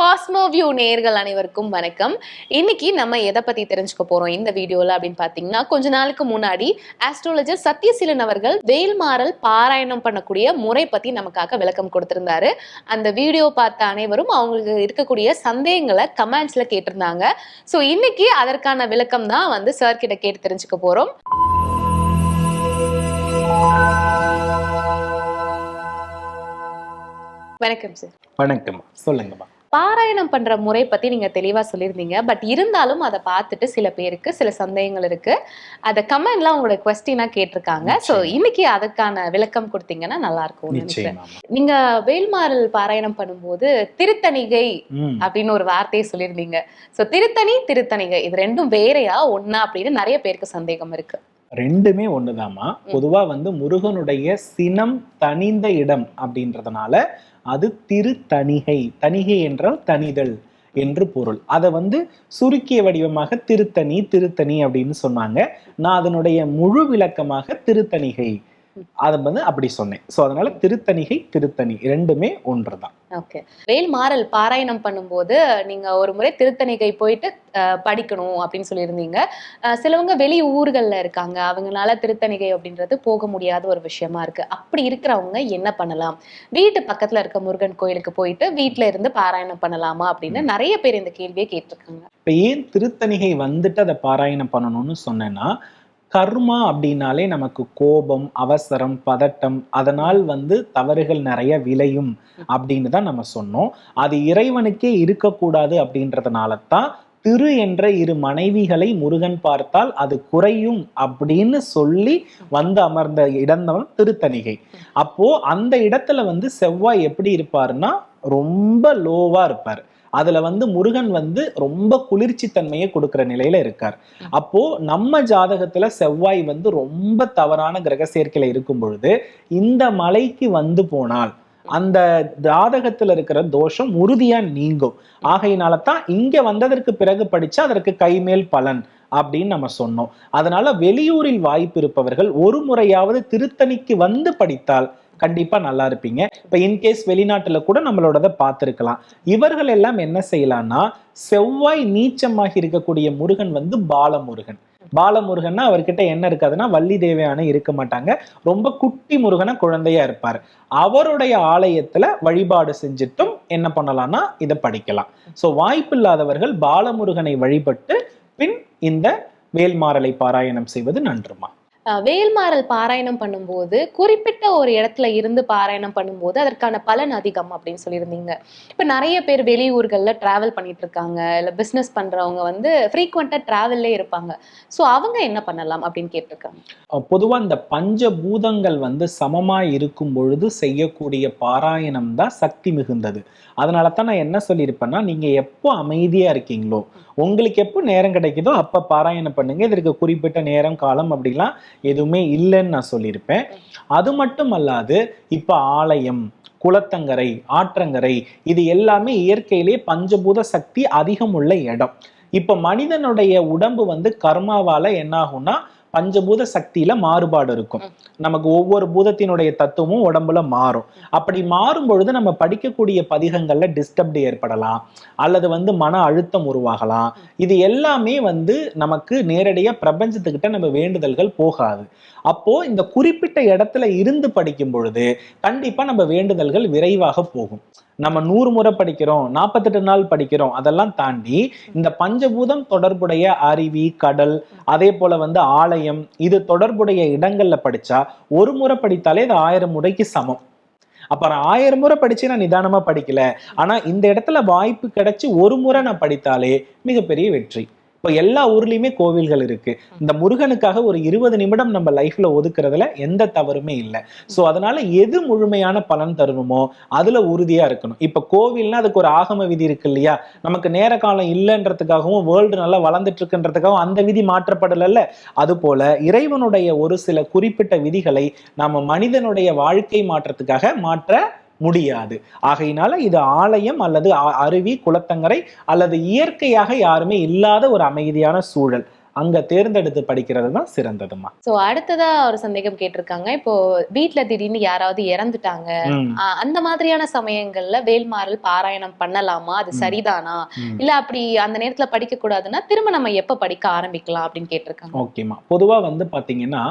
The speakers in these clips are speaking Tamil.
காஸ்மோ வியூ அனைவருக்கும் வணக்கம். இன்னைக்கு நம்ம எதை பத்தி தெரிஞ்சுக்க போறோம்? இந்த வீடியோல அப்படின்னு பாத்தீங்கன்னா கொஞ்ச நாளுக்கு முன்னாடி ஆஸ்ட்ராலஜர் சத்யசீலன் அவர்கள் வேல்மாறல் பாராயணம் பண்ணக்கூடிய முறை பத்தி நமக்காக விளக்கம் கொடுத்திருந்தாரு. அந்த வீடியோ பார்த்த அனைவரும் அவங்களுக்கு இருக்கக்கூடிய சந்தேகங்களை கமெண்ட்ஸ்ல கேட்டிருந்தாங்க. ஸோ இன்னைக்கு அதற்கான விளக்கம் தான் வந்து சார் கிட்ட கேட்டு தெரிஞ்சுக்க போறோம். வணக்கம் சார் வணக்கம். சொல்லுங்கம்மா. பாராயணம் பண்ற முறை பத்தி நீங்க தெளிவா சொல்லியிருந்தீங்க. பட் இருந்தாலும் அதை பார்த்துட்டு சில பேருக்கு சில சந்தேகங்கள் இருக்கு. அதை கமெண்ட்ல உங்களோட கொஸ்டினா கேட்டிருக்காங்க. சோ நிச்சயமா. இன்னைக்கு அதுக்கான விளக்கம் கொடுத்தீங்கன்னா நல்லா இருக்கும் நினைக்கிறேன். நீங்க வேல்மாறல் பாராயணம் பண்ணும்போது திருத்தணிகை அப்படின்னு ஒரு வார்த்தையை சொல்லியிருந்தீங்க. சோ திருத்தணி திருத்தணிகை இது ரெண்டும் வேறையா ஒண்ணா அப்படின்னு நிறைய பேருக்கு சந்தேகம் இருக்கு. ரெண்டுமே ஒண்ணுதாம்மா. பொதுவா வந்து முருகனுடைய சினம் தனிந்த இடம் அப்படின்றதுனால அது திருத்தணிகை. தணிகை என்றால் தனிதல் என்று பொருள். அதை வந்து சுருக்கிய வடிவமாக திருத்தணி திருத்தணி அப்படின்னு சொன்னாங்க. நான் அதனுடைய முழு விளக்கமாக திருத்தணிகை. அதை வந்து அப்படி சொன்னேன். சோ அதனால திருத்தணிகை திருத்தணி ரெண்டுமே ஒன்றுதான். ஓகே வேல்மாறல் பாராயணம் பண்ணும்போது நீங்க ஒரு முறை திருத்தணிகை போயிட்டு படிக்கணும் அப்படின்னு சொல்லியிருந்தீங்க. சிலவங்க வெளி ஊர்கள்ல இருக்காங்க. அவங்களால திருத்தணிகை அப்படின்றது போக முடியாத ஒரு விஷயமா இருக்கு. அப்படி இருக்கிறவங்க என்ன பண்ணலாம்? வீட்டு பக்கத்துல இருக்க முருகன் கோயிலுக்கு போயிட்டு வீட்ல இருந்து பாராயணம் பண்ணலாமா அப்படின்னு நிறைய பேர் இந்த கேள்வியை கேட்டிருக்காங்க. இப்ப ஏன் திருத்தணிகை வந்துட்டு அதை பாராயணம் பண்ணணும்னு சொன்னேன்னா கர்மா அப்படின்னாலே நமக்கு கோபம் அவசரம் பதட்டம் அதனால் வந்து தவறுகள் நிறைய விளையும் அப்படின்னு தான் நம்ம சொன்னோம். அது இறைவனுக்கே இருக்கக்கூடாது அப்படின்றதுனால தான் திரு என்ற இரு மனைவிகளை முருகன் பார்த்தால் அது குறையும் அப்படின்னு சொல்லி வந்து அமர்ந்த இடம்தான் திருத்தணிகை. அப்போ அந்த இடத்துல வந்து செவ்வாய் எப்படி இருப்பாருன்னா ரொம்ப லோவா இருப்பார். அதுல வந்து முருகன் வந்து ரொம்ப குளிர்ச்சி தன்மையை கொடுக்கிற நிலையில இருக்கார். அப்போ நம்ம ஜாதகத்துல செவ்வாய் வந்து ரொம்ப தவறான கிரக சேர்க்கையில இருக்கும் பொழுது இந்த மலைக்கு வந்து போனால் அந்த ஜாதகத்துல இருக்கிற தோஷம் உறுதியா நீங்கும். ஆகையினால தான் இங்க வந்ததற்கு பிறகு படிச்சா அதற்கு கைமேல் பலன் அப்படின்னு நம்ம சொன்னோம். அதனால வெளியூரில் வாய்ப்பு இருப்பவர்கள் ஒரு முறையாவது திருத்தணிக்கு வந்து படித்தால் கண்டிப்பா நல்லா இருப்பீங்க. இப்ப இன்கேஸ் வெளிநாட்டுல கூட நம்மளோடத பார்த்துருக்கலாம். இவர்கள் எல்லாம் என்ன செய்யலாம்னா செவ்வாய் நீச்சமாகி இருக்கக்கூடிய முருகன் வந்து பாலமுருகன். பாலமுருகன்னா அவர்கிட்ட என்ன இருக்காதுன்னா வள்ளி தேவையான இருக்க மாட்டாங்க. ரொம்ப குட்டி முருகனா குழந்தையா இருப்பார். அவருடைய ஆலயத்துல வழிபாடு செஞ்சுட்டும் என்ன பண்ணலாம்னா இதை படிக்கலாம். சோ வாய்ப்பு இல்லாதவர்கள் பாலமுருகனை வழிபட்டு பின் இந்த வேல்மாறலை பாராயணம் செய்வது நன்றுமா? வேல்மாறல் பாராயணம் பண்ணும்போது குறிப்பிட்ட ஒரு இடத்துல இருந்து பாராயணம் பண்ணும்போது அதற்கான பலன் அதிகம் அப்படின்னு சொல்லியிருந்தீங்க. இப்போ நிறைய பேர் வெளியூர்கள்ல ட்ராவல் பண்ணிட்டு இருக்காங்க இல்லை பிஸ்னஸ் பண்றவங்க வந்து ஃப்ரீக்வெண்ட்டாக ட்ராவல்லே இருப்பாங்க. ஸோ அவங்க என்ன பண்ணலாம் அப்படின்னு கேட்டிருக்காங்க. பொதுவாக இந்த பஞ்சபூதங்கள் வந்து சமமாக இருக்கும் பொழுது செய்யக்கூடிய பாராயணம் தான் சக்தி மிகுந்தது. அதனால தான் நான் என்ன சொல்லியிருப்பேன்னா நீங்க எப்போ அமைதியாக இருக்கீங்களோ உங்களுக்கு எப்போ நேரம் கிடைக்குதோ அப்போ பாராயணம் பண்ணுங்க. இதற்கு குறிப்பிட்ட நேரம் காலம் அப்படிலாம் எதுவுமே இல்லைன்னு நான் சொல்லியிருப்பேன். அது மட்டும் அல்லாது இப்போ ஆலயம் குளத்தங்கரை ஆற்றங்கரை இது எல்லாமே இயற்கையிலே பஞ்சபூத சக்தி அதிகம் உள்ள இடம். இப்போ மனிதனுடைய உடம்பு வந்து கர்மாவால என்ன ஆகும்னா பஞ்சபூத சக்தியில மாறுபாடு இருக்கும். நமக்கு ஒவ்வொரு பூதத்தினுடைய தத்துவமும் உடம்புல மாறும். அப்படி மாறும் பொழுது நம்ம படிக்கக்கூடிய பதிகங்கள்ல டிஸ்டர்ப்ட் ஏற்படலாம். அல்லது வந்து மன அழுத்தம் உருவாகலாம். இது எல்லாமே வந்து நமக்கு நேரடியா பிரபஞ்சத்துக்கிட்ட நம்ம வேண்டுதல்கள் போகாது. அப்போ இந்த குறிப்பிட்ட இடத்துல இருந்து படிக்கும் பொழுது கண்டிப்பா நம்ம வேண்டுதல்கள் விரைவாக போகும். நம்ம நூறு முறை படிக்கிறோம் நாற்பத்தெட்டு நாள் படிக்கிறோம் அதெல்லாம் தாண்டி இந்த பஞ்சபூதம் தொடர்புடைய அருவி கடல் அதே போல வந்து ஆலயம் இது தொடர்புடைய இடங்கள்ல படிச்சா ஒரு முறை படித்தாலே இது ஆயிரம் முறைக்கு சமம். அப்புறம் ஆயிரம் முறை படிச்சு நான் நிதானமா படிக்கல. ஆனா இந்த இடத்துல வாய்ப்பு கிடைச்சு ஒரு முறை நான் படித்தாலே மிகப்பெரிய வெற்றி. இப்போ எல்லா ஊர்லயுமே கோவில்கள் இருக்கு. இந்த முருகனுக்காக ஒரு இருபது நிமிடம் நம்ம லைஃப்ல ஒதுக்குறதுல எந்த தவறுமே இல்லை. ஸோ அதனால எது முழுமையான பலன் தருணுமோ அதுல உறுதியா இருக்கணும். இப்போ கோவில்னா அதுக்கு ஒரு ஆகம விதி இருக்கு இல்லையா? நமக்கு நேர காலம் இல்லைன்றதுக்காகவும் வேர்ல்டு நல்லா வளர்ந்துட்டு இருக்குன்றதுக்காகவும் அந்த விதி மாற்றப்படலைல்ல? அது போல இறைவனுடைய ஒரு சில குறிப்பிட்ட விதிகளை நம்ம மனிதனுடைய வாழ்க்கை மாற்றத்துக்காக மாற்ற முடியாது. ஆகையினால இது ஆலயம் அல்லது அருவி குளத்தங்கரை அல்லது இயற்கையாக யாருமே இல்லாத ஒரு அமைதியான சூழல். அங்க தேர்ந்தெடுத்து படிக்கிறது தான் சிறந்ததுமா. சோ அடுத்ததா ஒரு சந்தேகம் கேட்டிருக்காங்க. இப்போ வீட்ல திடீர்னு யாராவது இறந்துட்டாங்க. அந்த மாதிரியான சமயங்கள்ல வேல்மாறல் பாராயணம் பண்ணலாமா? அது. சரிதானா. இல்ல அப்படி அந்த நேரத்துல படிக்க கூடாதுன்னா திரும்ப நம்ம எப்ப படிக்க ஆரம்பிக்கலாம் அப்படின்னு கேட்டிருக்காங்க. ஓகேம்மா. பொதுவா வந்து பாத்தீங்கன்னா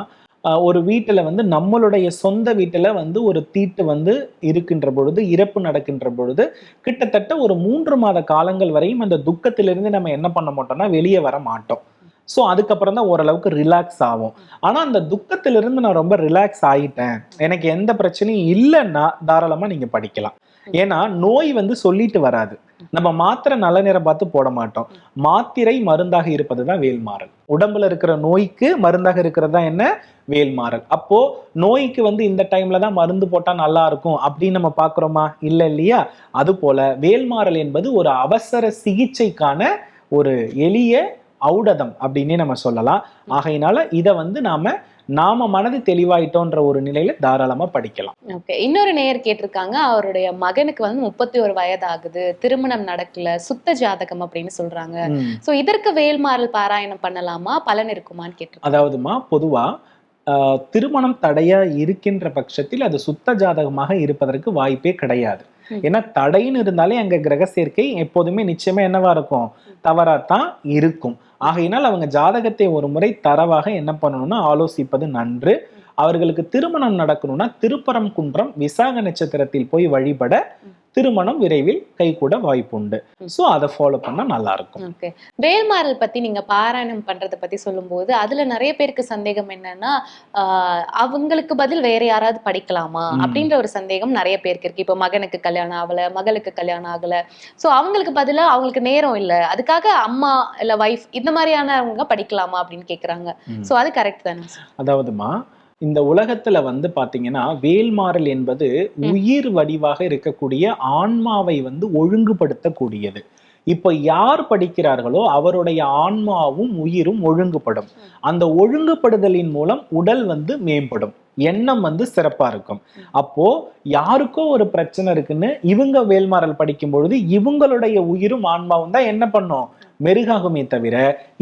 ஒரு வீட்டில் வந்து நம்மளுடைய சொந்த வீட்டில் வந்து ஒரு தீட்டு வந்து இருக்கின்ற பொழுது இறப்பு நடக்கின்ற பொழுது கிட்டத்தட்ட ஒரு மூன்று மாத காலங்கள் வரையும் அந்த துக்கத்திலிருந்து நம்ம என்ன பண்ண மாட்டோம்னா வெளியே வர மாட்டோம். ஸோ அதுக்கப்புறம் தான் ஓரளவுக்கு ரிலாக்ஸ் ஆகும் ஆனால் அந்த துக்கத்திலிருந்து நான் ரொம்ப ரிலாக்ஸ் ஆகிட்டேன் எனக்கு எந்த பிரச்சனையும் இல்லைன்னா தாராளமாக நீங்கள் படிக்கலாம். ஏன்னா நோய் வந்து சொல்லிட்டு வராது. நம்ம மாத்திரை நல்ல நேரம் பார்த்து போட மாட்டோம். மாத்திரை மருந்தாக இருப்பது தான் வேல்மாறல் உடம்புல இருக்கிற நோய்க்கு மருந்தாக இருக்கிறது தான் என்ன? வேல்மாறல் அப்போ நோய்க்கு வந்து இந்த டைம்ல தான் மருந்து போட்டா நல்லா இருக்கும் அப்படின்னு நம்ம பாக்குறோமா இல்ல இல்லையா? அது போல வேல்மாறல் என்பது ஒரு அவசர சிகிச்சைக்கான ஒரு எளிய ஔடதம் அப்படின்னே நம்ம சொல்லலாம். ஆகையினால இதை வந்து நாம நாம மனது தெளிவாயிட்டோன்ற ஒரு நிலையில தாராளமா படிக்கலாம். ஓகே இன்னொரு நேயர் கேட்டிருக்காங்க. அவருடைய மகனுக்கு வந்து முப்பத்தி ஒரு வயது ஆகுது திருமணம் நடக்கல. சுத்த ஜாதகம் அப்படின்னு சொல்றாங்க. சோ இதற்கு வேல்மாறல் பாராயணம் பண்ணலாமா? பலன் இருக்குமான்னு கேட்டிருக்காங்க. அதாவதுமா பொதுவா திருமணம் தடையா இருக்கின்ற பட்சத்தில் அது சுத்த ஜாதகமாக இருப்பதற்கு வாய்ப்பே கிடையாது. ஏன்னா தடைன்னு இருந்தாலே அங்க கிரக சேர்க்கை எப்போதுமே நிச்சயமா என்னவா இருக்கும்? தவறாத்தான் இருக்கும். ஆகையினால் அவங்க ஜாதகத்தை ஒரு முறை தரவாக என்ன பண்ணணும்னா ஆலோசிப்பது நன்று. அவர்களுக்கு திருமணம் நடக்கணும்னா திருப்பரங்குன்றம் விசாக நட்சத்திரத்தில் போய் வழிபட திருமணம் விரைவில் கைகூட வாய்ப்புண்டு. சோ அதை ஃபாலோ பண்ணா நல்லா இருக்கும் ஓகே வேல்மாறல் பத்தி நீங்க பாராயணம் பண்றத பத்தி சொல்லும்போது அதுல நிறைய பேருக்கு சந்தேகம் என்னன்னா அவங்களுக்கு பதில் வேற யாராவது படிக்கலாமா. அப்படின்ற ஒரு சந்தேகம் நிறைய பேருக்கு இருக்கு. இப்போ மகனுக்கு கல்யாணம் ஆகல மகளுக்கு கல்யாணம் ஆகல. சோ அவங்களுக்கு பதிலா அவங்களுக்கு நேரம் இல்ல. அதுக்காக அம்மா இல்ல வைஃப் இந்த மாதிரியானவங்க படிக்கலாமா அப்படின்னு கேக்குறாங்க. ம். சோ அது கரெக்ட் தானே? அதாவதுமா இந்த உலகத்துல வந்து பாத்தீங்கன்னா வேல்மாறல் என்பது. உயிர் வடிவாக இருக்கக்கூடிய ஆன்மாவை வந்து ஒழுங்குபடுத்தக்கூடியது இப்ப யார் படிக்கிறார்களோ அவருடைய ஆன்மாவும் உயிரும் ஒழுங்குபடும். அந்த ஒழுங்குபடுதலின் மூலம் உடல் வந்து மேம்படும் எண்ணம் வந்து சிறப்பா இருக்கும். அப்போ யாருக்கோ ஒரு பிரச்சனை இருக்குன்னு இவங்க வேல்மாறல் படிக்கும் பொழுது இவங்களுடைய உயிரும் ஆன்மாவும் தான் என்ன பண்ணும் மெருகாகுமே தவிர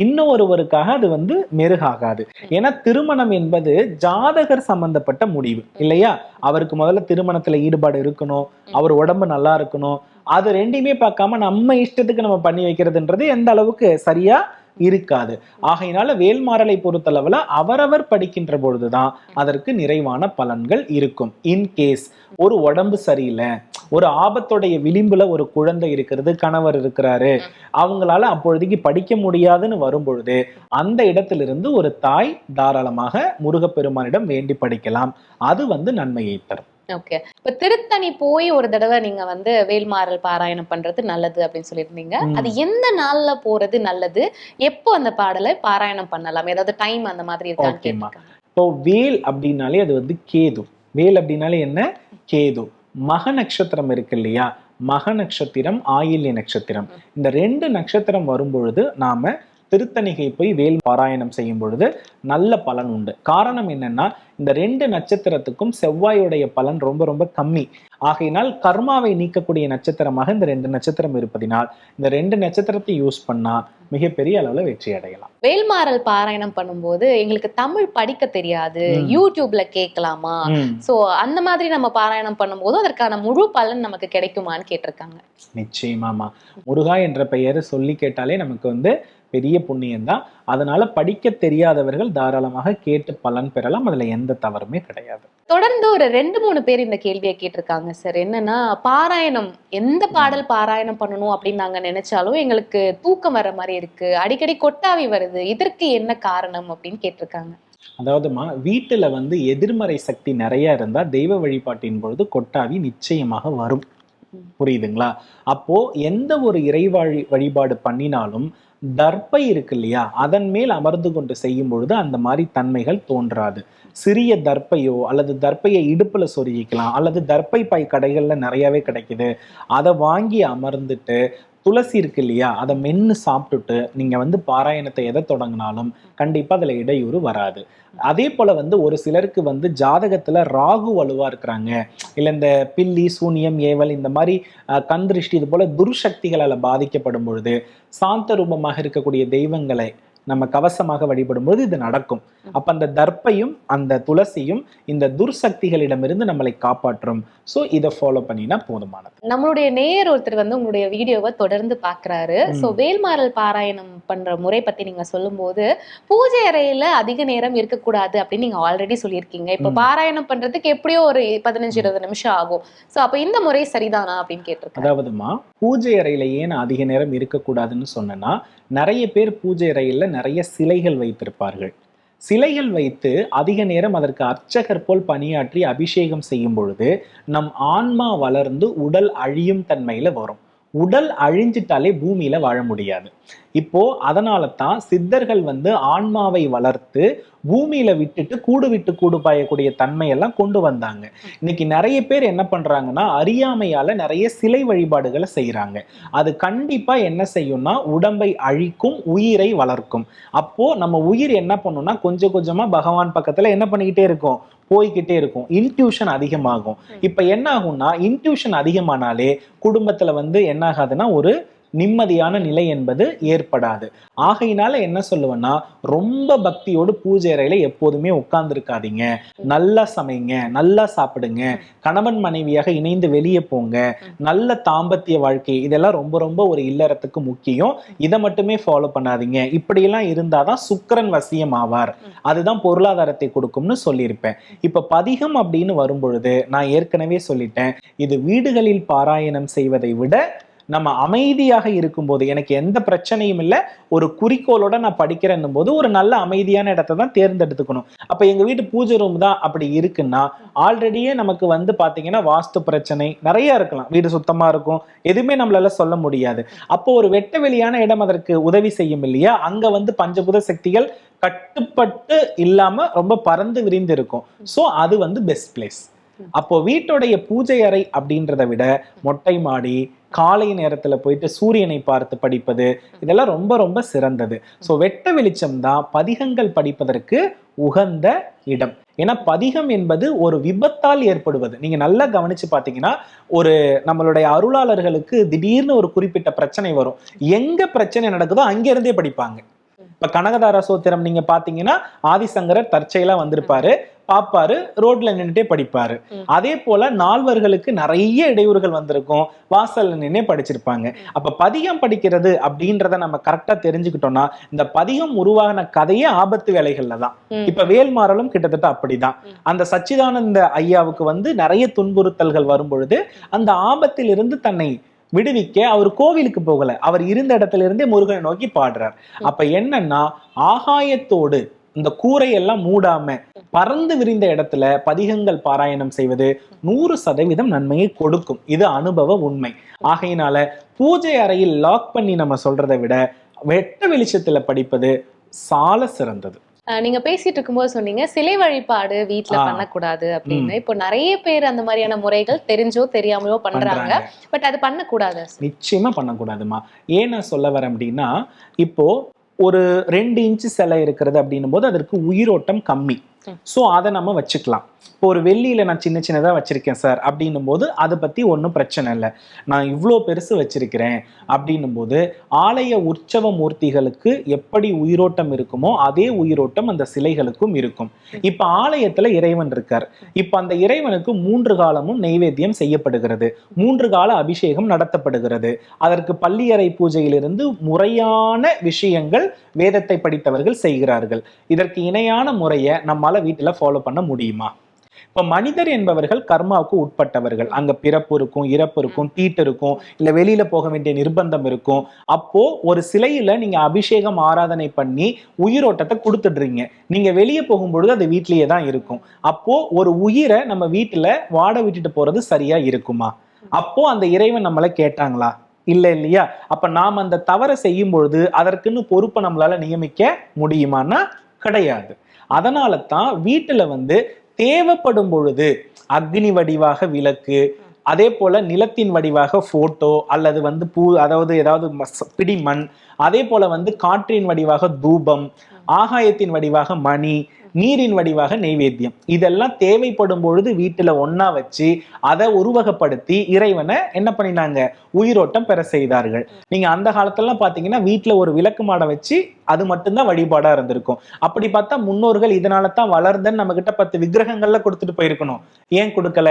இன்னொருவருக்காக அது வந்து மெருகாகாது. ஏன்னா திருமணம் என்பது ஜாதகர் சம்பந்தப்பட்ட முடிவு இல்லையா? அவருக்கு முதல்ல திருமணத்துல ஈடுபாடு இருக்கணும் அவர் உடம்பு நல்லா இருக்கணும். அது ரெண்டையுமே பார்க்காம நம்ம இஷ்டத்துக்கு நம்ம பண்ணி வைக்கிறதுன்றது எந்த அளவுக்கு சரியா இருக்காது. ஆகையினால வேல்மாறலை பொறுத்தளவுல அவரவர் படிக்கின்ற பொழுதுதான் அதற்கு நிறைவான பலன்கள் இருக்கும். இன்கேஸ் ஒரு உடம்பு சரியில்லை ஒரு ஆபத்துடைய விளிம்புல ஒரு குழந்தை இருக்கிறது கணவர் இருக்கிறாரு அவங்களால அப்பொழுதைக்கு படிக்க முடியாதுன்னு வரும் பொழுது அந்த இடத்திலிருந்து ஒரு தாய் தாராளமாக முருகப்பெருமானிடம் வேண்டி படிக்கலாம். அது வந்து நன்மையை தரும். ஓகே இப்ப திருத்தணி போய் ஒரு தடவை நீங்க வந்து வேல்மாறல் பாராயணம் பண்றது நல்லது அப்படின்னு சொல்லியிருந்தீங்க. அது எந்த நாள்ல போறது நல்லது? எப்போ அந்த பாடலை பாராயணம் பண்ணலாம்? ஏதாவது டைம் அந்த மாதிரி இருக்கான்னு இப்போ வேல் அப்படின்னாலே அது வந்து கேது. வேல் அப்படின்னாலே என்ன? கேது. மக நட்சத்திரம் இருக்கு இல்லையா? மக நட்சத்திரம் ஆயில்ய நட்சத்திரம். இந்த ரெண்டு நட்சத்திரம் வரும் பொழுது நாம திருத்தணிகை போய் வேல் பாராயணம் செய்யும் பொழுது நல்ல பலன் உண்டு. காரணம் என்னன்னா இந்த ரெண்டு நட்சத்திரத்துக்கும் செவ்வாயுடைய பலன் ரொம்ப ரொம்ப கம்மி. ஆகையினால் கர்மாவை நீக்கக்கூடிய நட்சத்திரமாக இந்த ரெண்டு நட்சத்திரம் இருப்பதினால் இந்த ரெண்டு நட்சத்திரத்தை யூஸ் பண்ணா மிகப்பெரிய அளவுல வெற்றி அடையலாம். வேல்மாறல் பாராயணம் பண்ணும்போது எங்களுக்கு தமிழ் படிக்க தெரியாது. யூடியூப்ல கேட்கலாமா. சோ அந்த மாதிரி நம்ம பாராயணம் பண்ணும்போது அதற்கான முழு பலன் நமக்கு கிடைக்குமான்னு கேட்டிருக்காங்க. நிச்சயமாமா முருகா என்ற பெயரை சொல்லி கேட்டாலே நமக்கு வந்து பெரிய புண்ணியம் தான் அதனால படிக்க தெரியாதவர்கள் தாராளமாக கேட்டு பலன் பெறலாம். அதுல எந்த தவறுமே கிடையாது. தொடர்ந்து ஒரு ரெண்டு மூணு பேர் இந்த கேள்வியை கேட்டிருக்காங்க சார். என்னன்னா பாராயணம் எந்த பாடல் பாராயணம் பண்ணணும் அப்படின்னு நாங்க நினைச்சாலும் எங்களுக்கு தூக்கம் வர மாதிரி இருக்கு. அடிக்கடி கொட்டாவி வருது. இதற்கு என்ன காரணம் அப்படின்னு கேட்டிருக்காங்க. அதாவதுமா வீட்டுல வந்து எதிர்மறை சக்தி நிறைய இருந்தா தெய்வ வழிபாட்டின் பொழுது கொட்டாவி நிச்சயமாக வரும். புரியுதுங்களா? அப்போ எந்த ஒரு இறைவாழி வழிபாடு பண்ணினாலும் தர்ப்பை இருக்கு இல்லையா அதன் மேல் அமர்ந்து கொண்டு செய்யும் பொழுது அந்த மாதிரி தன்மைகள் தோன்றாது. சிறிய தர்ப்பையோ அல்லது தர்ப்பையை இடுப்புல சொருகிக்கலாம். அல்லது தர்ப்பை பாய் கடைகள்ல நிறையவே கிடைக்குது. அதை வாங்கி அமர்ந்துட்டு துளசி இருக்கு இல்லையா? அதை மென்னு சாப்பிட்டுட்டு நீங்க வந்து பாராயணத்தை எதை தொடங்கினாலும் கண்டிப்பா அதுல இடையூறு வராது. அதே போல வந்து ஒரு சிலருக்கு வந்து ஜாதகத்துல ராகு வலுவா இருக்கிறாங்க. இல்ல இந்த பில்லி சூனியம் ஏவல் இந்த மாதிரி கந்திருஷ்டி கண் திருஷ்டி இது போல துர்சக்திகளால் பாதிக்கப்படும் பொழுது சாந்த ரூபமாக இருக்கக்கூடிய தெய்வங்களை நம்ம கவசமாக வழிபடும்போது இது நடக்கும். அப்ப அந்த தர்ப்பையும் அந்த துளசியும் இந்த துர்சக்திகளிடமிருந்து நம்மளை காப்பாற்றும். சோ இதை ஃபாலோ பண்ணினா போதுமானது. நம்மளுடைய நேயர் ஒருத்தர் வந்து உங்களுடைய வீடியோவை தொடர்ந்து பாக்குறாரு. சோ வேல்மாறல் பாராயணம் பண்ற முறை பத்தி நீங்க சொல்லும்போது பூஜை அறையில அதிக நேரம் இருக்கக்கூடாது அப்படின்னு நீங்க ஆல்ரெடி சொல்லியிருக்கீங்க. இப்ப. பாராயணம் பண்றதுக்கு எப்படியோ ஒரு பதினஞ்சு இருபது நிமிஷம் ஆகும். சோ அப்ப இந்த முறை சரிதானா அப்படின்னு கேட்டிருக்காரு. அதாவதுமா பூஜை அறையில ஏன் அதிக நேரம் இருக்கக்கூடாதுன்னு சொன்னேன்னா நிறைய பேர் பூஜை அறையில நிறைய சிலைகள் வைத்திருப்பார்கள். சிலைகள் வைத்து அதிக நேரம் அதற்கு அர்ச்சகர் போல் பணியாற்றி அபிஷேகம் செய்யும் பொழுது நம் ஆன்மா வளர்ந்து உடல் அழியும் தன்மையில வரும். உடல் அழிஞ்சிட்டாலே பூமியில வாழ முடியாது. இப்போ அதனால தான் சித்தர்கள் வந்து ஆன்மாவை வளர்த்து பூமியில விட்டுட்டு கூடு விட்டு கூடு பாயக்கூடிய தன்மையெல்லாம் கொண்டு வந்தாங்க. இன்னைக்கு நிறைய பேர் என்ன பண்றாங்கன்னா அறியாமையால நிறைய சிலை வழிபாடுகளை செய்யறாங்க அது கண்டிப்பா என்ன செய்யும்னா உடம்பை அழிக்கும் உயிரை வளர்க்கும். அப்போ நம்ம உயிர் என்ன பண்ணும்னா கொஞ்சம் கொஞ்சமா பகவான் பக்கத்துல என்ன பண்ணிக்கிட்டே இருக்கும். போய்கிட்டே இருக்கும். இன்ட்யூஷன் அதிகமாகும். இப்ப என்ன ஆகும்னா இன்ட்யூஷன் அதிகமானாலே குடும்பத்துல வந்து என்ன ஆகாதுன்னா ஒரு நிம்மதியான நிலை என்பது ஏற்படாது. ஆகையினால என்ன சொல்லுவேன்னா ரொம்ப பக்தியோடு பூஜை அறையில எப்போதுமே உட்கார்ந்துருக்காதீங்க. நல்லா சமைங்க நல்லா சாப்பிடுங்க. கணவன் மனைவியாக இணைந்து வெளியே போங்க. நல்ல தாம்பத்திய வாழ்க்கை இதெல்லாம் ரொம்ப ரொம்ப ஒரு இல்லறத்துக்கு முக்கியம். இதை மட்டுமே ஃபாலோ பண்ணாதீங்க. இப்படியெல்லாம் இருந்தாதான் சுக்கரன் வசியம் ஆவார். அதுதான் பொருளாதாரத்தை கொடுக்கும்னு சொல்லியிருப்பேன். இப்ப பதிகம் அப்படின்னு வரும்பொழுது நான் ஏற்கனவே சொல்லிட்டேன். இது வீடுகளில் பாராயணம் செய்வதை விட நம்ம அமைதியாக இருக்கும்போது எனக்கு எந்த பிரச்சனையும் இல்லை ஒரு குறிக்கோளோட நான் படிக்கிறேன்னும் போது ஒரு நல்ல அமைதியான இடத்த தான் தேர்ந்தெடுத்துக்கணும். அப்போ எங்கள் வீட்டு பூஜை ரூம் தான் அப்படி இருக்குன்னா ஆல்ரெடியே நமக்கு வந்து பார்த்தீங்கன்னா வாஸ்து பிரச்சனை நிறைய இருக்கலாம். வீடு சுத்தமாக இருக்கும். எதுவுமே நம்மளால சொல்ல முடியாது. அப்போ ஒரு வெட்ட வெளியான இடம் அதற்கு உதவி செய்யும் இல்லையா? அங்கே வந்து பஞ்சபூத சக்திகள் கட்டுப்பட்டு இல்லாமல் ரொம்ப பறந்து விரிந்து இருக்கும். ஸோ அது வந்து பெஸ்ட் பிளேஸ் அப்போ வீட்டுடைய பூஜை அறை அப்படின்றத விட மொட்டை மாடி காலை நேரத்துல போயிட்டு சூரியனை பார்த்து படிப்பது இதெல்லாம் ரொம்ப ரொம்ப சிறந்தது. ஸோ வெட்ட வெளிச்சம் தான் பதிகங்கள் படிப்பதற்கு உகந்த இடம். ஏன்னா பதிகம் என்பது ஒரு விபத்தால் ஏற்படுவது. நீங்க நல்லா கவனிச்சு பாத்தீங்கன்னா ஒரு நம்மளுடைய அருளாளர்களுக்கு திடீர்னு ஒரு குறிப்பிட்ட பிரச்சனை வரும். எங்க பிரச்சனை நடக்குதோ அங்கிருந்தே படிப்பாங்க. இப்ப கனகதார சோத்திரம் நீங்க பாத்தீங்கன்னா ஆதிசங்கரர் தற்செயலா வந்திருப்பாரு. பாப்பாரு ரோட்ல நின்னுட்டே படிப்பாரு. அதே போல நால்வர்களுக்கு நிறைய இடையூறுகள் வந்திருக்கும். வாசல்ல நின்னே படிச்சிருப்பாங்க. அப்ப பதிகம் படிக்கிறது அப்படின்றத நம்ம கரெக்டா தெரிஞ்சுக்கிட்டோம்னா இந்த பதிகம் உருவான கதையே ஆபத்து வேலைகள்ல தான். இப்ப வேல்மாறலும் கிட்டத்தட்ட அப்படிதான். அந்த சச்சிதானந்த ஐயாவுக்கு வந்து நிறைய துன்புறுத்தல்கள் வரும் பொழுது அந்த ஆபத்தில் இருந்து தன்னை விடுவிக்க அவர் கோவிலுக்கு போகல. அவர் இருந்த இடத்துல இருந்தே முருகனை நோக்கி பாடுறார். அப்ப என்னன்னா ஆகாயத்தோடு இந்த கூரையெல்லாம் மூடாம பறந்து விரிந்த இடத்துல பதிகங்கள் பாராயணம் செய்வது நூறு சதவீதம் நன்மையை கொடுக்கும். இது அனுபவ உண்மை. ஆகையினால பூஜை அறையில் லாக் பண்ணி நம்ம சொல்றதை விட வெட்ட வெளிச்சத்துல படிப்பது சால சிறந்தது. நீங்க பேசிட்டு இருக்கும்போது சொன்னீங்க சிலை வழிபாடு வீட்ல ஆ. பண்ணக்கூடாது அப்படின்னு. இப்போ நிறைய பேர் அந்த மாதிரியான முறைகள் தெரிஞ்சோ தெரியாமலோ பண்றாங்க. பட் அது பண்ணக்கூடாது. நிச்சயமா பண்ணக்கூடாதுமா. ஏன் நான் சொல்ல வரேன் அப்படின்னா இப்போ ஒரு ரெண்டு இன்ச்சு சிலை இருக்கிறது அப்படின்னும் போது அதற்கு உயிரோட்டம் கம்மி. ஸோ அதை நம்ம வச்சுக்கலாம். இப்போ ஒரு வெள்ளியில் நான் சின்ன சின்னதா வச்சிருக்கேன் சார் அப்படின்னும் போது அதை பத்தி ஒன்றும் பிரச்சனை இல்லை. நான் இவ்வளோ பெருசு வச்சிருக்கிறேன் அப்படின்னும் போது ஆலய உற்சவ மூர்த்திகளுக்கு எப்படி உயிரோட்டம் இருக்குமோ அதே உயிரோட்டம் அந்த சிலைகளுக்கும் இருக்கும். இப்ப ஆலயத்துல இறைவன் இருக்கார். இப்ப அந்த இறைவனுக்கு மூன்று காலமும் நெய்வேத்தியம் செய்யப்படுகிறது. மூன்று கால அபிஷேகம் நடத்தப்படுகிறது. அதற்கு பள்ளியறை பூஜையிலிருந்து முறையான விஷயங்கள் வேதத்தை படித்தவர்கள் செய்கிறார்கள். இதற்கு இணையான முறையை நம்மால வீட்டுல ஃபாலோ பண்ண முடியுமா? இப்ப மனிதர் என்பவர்கள் கர்மாவுக்கு உட்பட்டவர்கள். அங்க பிறப்பு இருக்கும் இறப்பு இருக்கும் தீட்டு இருக்கும் இல்ல வெளியில போக வேண்டிய நிர்பந்தம் இருக்கும். அப்போ ஒரு சிலையில நீங்க அபிஷேகம் ஆராதனை பண்ணி உயிரோட்டத்தை கொடுத்துடுறீங்க. நீங்க வெளியே போகும்பொழுது அது வீட்லயே தான் இருக்கும். அப்போ ஒரு உயிரை நம்ம வீட்டுல வாட விட்டுட்டு போறது சரியா இருக்குமா? அப்போ அந்த இறைவன் நம்மளை கேட்டாங்களா? இல்ல இல்லையா? அப்ப நாம் அந்த தவறை செய்யும் பொழுது அதற்குன்னு பொறுப்பை நம்மளால நியமிக்க முடியுமான்னா கிடையாது. அதனால தான் வீட்டுல வந்து தேவைப்படும் பொழுது அக்னி வடிவாக விளக்கு அதே போல நிலத்தின் வடிவாக போட்டோ அல்லது வந்து பூ அதாவது ஏதாவது பிடிமண் அதே போல வந்து காற்றின் வடிவாக தூபம் ஆகாயத்தின் வடிவாக மணி நீரின் வடிவாக நெய்வேத்தியம். இதெல்லாம் தேவைப்படும் பொழுது வீட்டுல ஒன்னா வச்சு அதை உருவகப்படுத்தி இறைவனை என்ன பண்ணினாங்க? உயிரோட்டம் பெற செய்தார்கள். நீங்க அந்த காலத்துலலாம் பாத்தீங்கன்னா வீட்டுல ஒரு விளக்கு மாடை வச்சு அது மட்டும்தான் வழிபாடா இருந்திருக்கும். அப்படி பார்த்தா முன்னோர்கள் இதனால தான் வளர்ந்தன்னு நம்ம கிட்ட பத்து விக்கிரகங்கள்ல கொடுத்துட்டு போயிருக்கணும். ஏன் கொடுக்கல?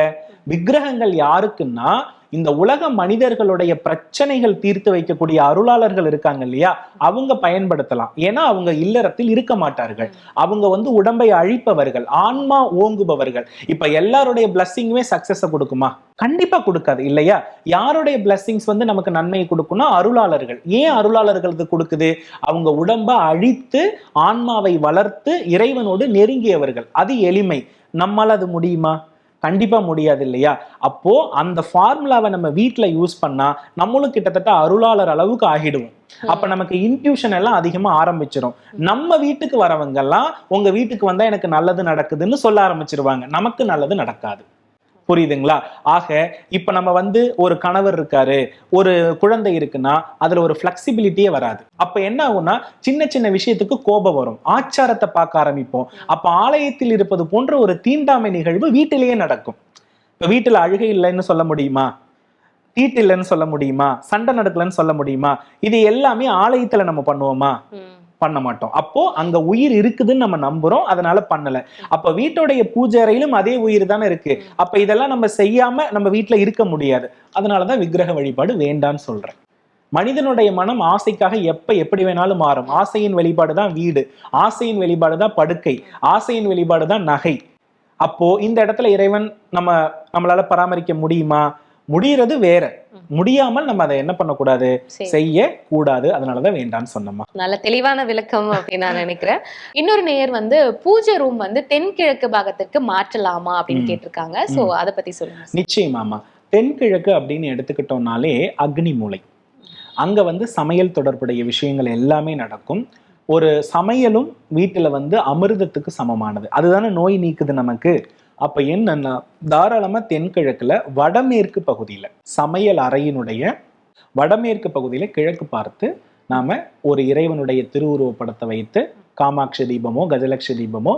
விக்கிரகங்கள் யாருக்குன்னா இந்த உலக மனிதர்களுடைய பிரச்சனைகள் தீர்த்து வைக்கக்கூடிய அருளாளர்கள் இருக்காங்க இல்லையா? அவங்க பயன்படுத்தலாம். ஏன்னா அவங்க இல்லறத்தில் இருக்க மாட்டார்கள். அவங்க வந்து உடம்பை அழிப்பவர்கள் ஆன்மா ஓங்குபவர்கள். இப்ப எல்லாருடைய பிளஸ்ஸிங்குமே சக்சஸை கொடுக்குமா? கண்டிப்பா கொடுக்காது இல்லையா? யாருடைய பிளஸ்ஸிங்ஸ் வந்து நமக்கு நன்மையை கொடுக்கும்னா அருளாளர்கள். ஏன் அருளாளர்களுக்கு கொடுக்குது? அவங்க உடம்பை அழித்து ஆன்மாவை வளர்த்து இறைவனோடு நெருங்கியவர்கள். அது எளிமை. நம்மால் அது முடியுமா? கண்டிப்பா முடியாது இல்லையா? அப்போ அந்த ஃபார்முலாவை நம்ம வீட்ல யூஸ் பண்ணா நம்மளும் கிட்டத்தட்ட அருளாளர் அளவுக்கு ஆகிடுவோம். அப்ப நமக்கு இன்ட்யூஷன் எல்லாம் அதிகமா ஆரம்பிச்சிடும் நம்ம வீட்டுக்கு வரவங்க எல்லாம் உங்க வீட்டுக்கு வந்தா எனக்கு நல்லது நடக்குதுன்னு சொல்ல ஆரம்பிச்சிருவாங்க. நமக்கு நல்லது நடக்காது. புரியுதுங்களா? ஆக இப்ப நம்ம வந்து ஒரு கணவர் இருக்காரு ஒரு குழந்தை இருக்குன்னா அதுல ஒரு ஃபிளெக்சிபிலிட்டியே வராது. அப்ப என்ன ஆகும்னா சின்ன சின்ன விஷயத்துக்கு கோபம் வரும். ஆச்சாரத்தை பார்க்க ஆரம்பிப்போம். அப்ப ஆலயத்தில் இருப்பது போன்ற ஒரு தீண்டாமை நிகழ்வு வீட்டிலேயே நடக்கும். இப்ப வீட்டுல அழுகை இல்லைன்னு சொல்ல முடியுமா? தீட்டு இல்லைன்னு சொல்ல முடியுமா? சண்டை நடக்கலன்னு சொல்ல முடியுமா? இது எல்லாமே ஆலயத்துல நம்ம பண்ணுவோமா? பண்ண மாட்டோம். அப்போ அங்க உயிர் இருக்குதுன்னு நம்ம நம்புறோம். அதனால பண்ணல. அப்ப வீட்டோடைய பூஜை அறையிலும் அதே உயிர் தானே இருக்கு. அப்ப இதெல்லாம் நம்ம செய்யாம நம்ம வீட்ல இருக்க முடியாது. அதனாலதான் விக்கிரக வழிபாடு வேண்டான்னு சொல்றேன். மனிதனுடைய மனம் ஆசைக்காக எப்ப எப்படி வேணாலும் மாறும். ஆசையின் வெளிப்பாடு தான் வீடு. ஆசையின் வெளிப்பாடு தான் படுக்கை. ஆசையின் வெளிப்பாடு தான் நகை. அப்போ இந்த இடத்துல இறைவன் நம்ம நம்மளால பராமரிக்க முடியுமா? முடியறது வேற. முடியாமல் நம்ம அதை என்ன பண்ணக்கூடாது? செய்ய கூடாது அதனாலதான் வேண்டாம்னு சொன்னோமா நல்ல தெளிவான விளக்கம் அப்படின்னு நான் நினைக்கிறேன். இன்னொரு நேயர் வந்து பூஜை ரூம் வந்து தென்கிழக்கு பாகத்திற்கு மாற்றலாமா அப்படின்னு. கேட்டிருக்காங்க. சோ அத பத்தி சொல்லுங்க நிச்சயமாமா தென்கிழக்கு அப்படின்னு எடுத்துக்கிட்டோம்னாலே அக்னி மூலை. அங்க வந்து சமையல் தொடர்புடைய விஷயங்கள் எல்லாமே நடக்கும். ஒரு சமையலும் வீட்டுல வந்து அமிர்தத்துக்கு சமமானது. அதுதானே நோய் நீக்குது நமக்கு? அப்ப என்னன்னா தாராளமா தென்கிழக்குல வடமேற்கு பகுதியில சமையல் அறையினுடைய வடமேற்கு பகுதியில கிழக்கு பார்த்து நாம ஒரு இறைவனுடைய திருவுருவப்படத்தை வைத்து காமாட்சி தீபமோ கஜலட்ச தீபமோ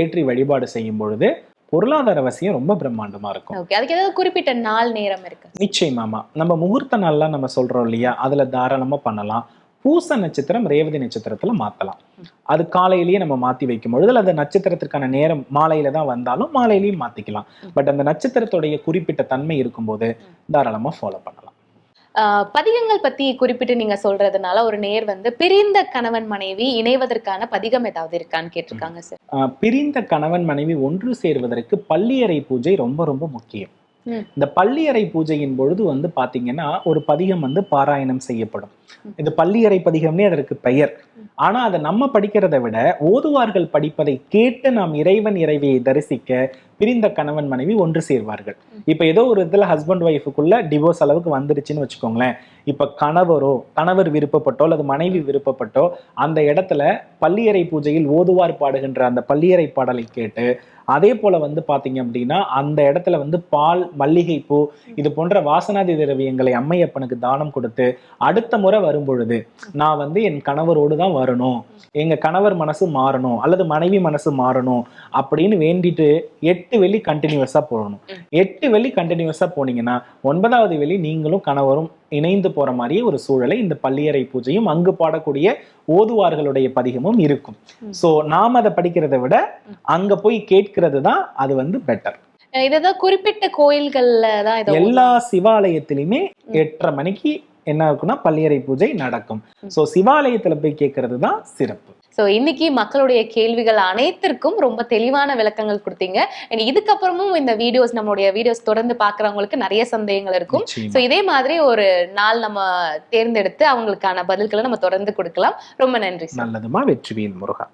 ஏற்றி வழிபாடு செய்யும் பொழுது பொருளாதார வசியம் ரொம்ப பிரம்மாண்டமா இருக்கும். அதுக்கு ஏதாவது குறிப்பிட்ட நாள் நேரம் இருக்கு. நிச்சயமாமா நம்ம முகூர்த்த நாள்லாம் நம்ம சொல்றோம் இல்லையா? அதுல தாராளமா பண்ணலாம். பூச நட்சத்திரம் ரேவதி நட்சத்திரத்துல மாத்தலாம். அது காலையிலேயே நம்ம மாத்தி வைக்கும் பொழுது அது நட்சத்திரத்திற்கான நேரம் மாலையில தான் வந்தாலும் மாலையிலயும் மாத்திக்கலாம். பட் அந்த நட்சத்திரத்துடைய குறிப்பிட்ட தன்மை இருக்கும்போது தாராளமா ஃபாலோ பண்ணலாம். ஆஹ் பதிகங்கள் பத்தி குறிப்பிட்டு நீங்க சொல்றதுனால ஒரு நேர் வந்து பிரிந்த கணவன் மனைவி இணைவதற்கான பதிகம் ஏதாவது இருக்கான்னு கேட்டிருக்காங்க சார் பிரிந்த கணவன் மனைவி ஒன்று சேர்வதற்கு பள்ளியறை பூஜை ரொம்ப ரொம்ப முக்கியம். இந்த பள்ளியறை பூஜையின் பொழுது வந்து பாத்தீங்கன்னா ஒரு பதிகம் வந்து பாராயணம் செய்யப்படும். இது பள்ளியறை பதிகம்னே அதற்கு பெயர். ஆனா அதை நம்ம படிக்கிறதை விட ஓதுவார்கள் படிப்பதை கேட்டு நாம் இறைவன் இறைவியை தரிசிக்க பிரிந்த கணவன் மனைவி ஒன்று சேர்வார்கள். இப்ப ஏதோ ஒரு இதுல ஹஸ்பண்ட் ஒய்ஃபுக்குள்ள டிவோர்ஸ் அளவுக்கு வந்துருச்சுன்னு வச்சுக்கோங்களேன். இப்ப கணவரோ கணவர் விருப்பப்பட்டோ அல்லது மனைவி விருப்பப்பட்டோ அந்த இடத்துல பள்ளியறை பூஜையில் ஓதுவார் பாடுகின்ற அந்த பள்ளியறை பாடலை கேட்டு அதே போல வந்து பாத்தீங்க அப்படின்னா அந்த இடத்துல வந்து பால் மல்லிகை பூ இது போன்ற வாசனாதி திரவியங்களை அம்மையப்பனுக்கு தானம் கொடுத்து அடுத்த முறை வரும் பொழுது நான் வந்து என் கணவரோடு தான் வரணும். எங்க கணவர் மனசு மாறணும் அல்லது மனைவி மனசு மாறணும் அப்படின்னு வேண்டிட்டு எட்டு வெள்ளி கண்டினியூஸா போடணும். எட்டு வெள்ளி கண்டினியூஸா போனீங்கன்னா ஒன்பதாவது வெள்ளி நீங்களும் கணவரும் இணைந்து போற மாதிரியே ஒரு சூழலை இந்த பள்ளியறை பூஜையும் அங்கு பாடக்கூடிய ஓதுவார்களுடைய பதிகமும் இருக்கும். சோ நாம் அதை படிக்கிறதை விட. அங்க போய் கேட்கிறது தான் அது வந்து பெட்டர் அஹ் இதுதான் குறிப்பிட்ட கோயில்கள்ல தான் எல்லா சிவாலயத்திலுமே எட்டரை மணிக்கு என்ன இருக்குன்னா பள்ளியறை பூஜை நடக்கும். சோ சிவாலயத்துல போய் கேட்கறது தான் சிறப்பு சோ இன்னைக்கு மக்களுடைய கேள்விகள் அனைத்திற்கும் ரொம்ப தெளிவான விளக்கங்கள் கொடுத்தீங்க. And இதுக்கப்புறமும் இந்த வீடியோஸ் நம்மளுடைய வீடியோஸ் தொடர்ந்து பாக்குறவங்களுக்கு நிறைய சந்தேகங்கள் இருக்கும். சோ இதே மாதிரி ஒரு நாள் நம்ம தேர்ந்தெடுத்து அவங்களுக்கான பதில்களை நம்ம தொடர்ந்து கொடுக்கலாம். ரொம்ப நன்றி. நல்லதுமா? வெற்றிவேல் முருகா.